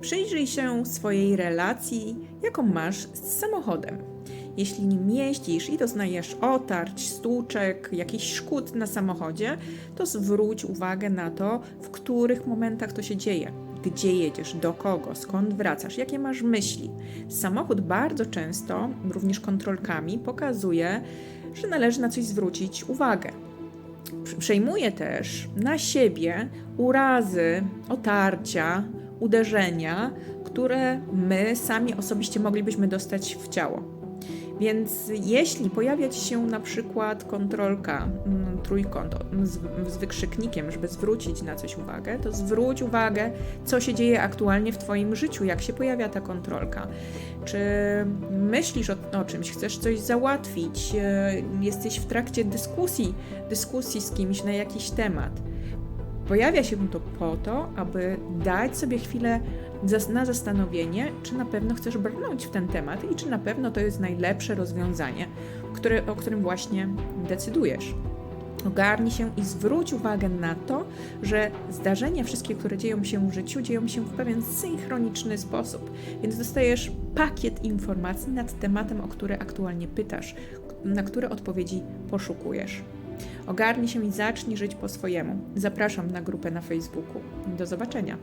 Przyjrzyj się swojej relacji, jaką masz z samochodem. Jeśli nim jeździsz i doznajesz otarć, stłuczek, jakichś szkód na samochodzie, to zwróć uwagę na to, w których momentach to się dzieje. Gdzie jedziesz, do kogo, skąd wracasz, jakie masz myśli. Samochód bardzo często, również kontrolkami, pokazuje, że należy na coś zwrócić uwagę. Przejmuje też na siebie urazy, otarcia, uderzenia, które my sami osobiście moglibyśmy dostać w ciało. Więc jeśli pojawia ci się na przykład kontrolka, mm, trójkąt z, z wykrzyknikiem, żeby zwrócić na coś uwagę, to zwróć uwagę, co się dzieje aktualnie w Twoim życiu, jak się pojawia ta kontrolka. Czy myślisz o, o czymś, chcesz coś załatwić, e, jesteś w trakcie dyskusji, dyskusji z kimś na jakiś temat. Pojawia się to po to, aby dać sobie chwilę na zastanowienie, czy na pewno chcesz brnąć w ten temat i czy na pewno to jest najlepsze rozwiązanie, które, o którym właśnie decydujesz. Ogarnij się i zwróć uwagę na to, że zdarzenia wszystkie, które dzieją się w życiu, dzieją się w pewien synchroniczny sposób, więc dostajesz pakiet informacji nad tematem, o który aktualnie pytasz, na które odpowiedzi poszukujesz. Ogarnij się i zacznij żyć po swojemu. Zapraszam na grupę na Facebooku. Do zobaczenia.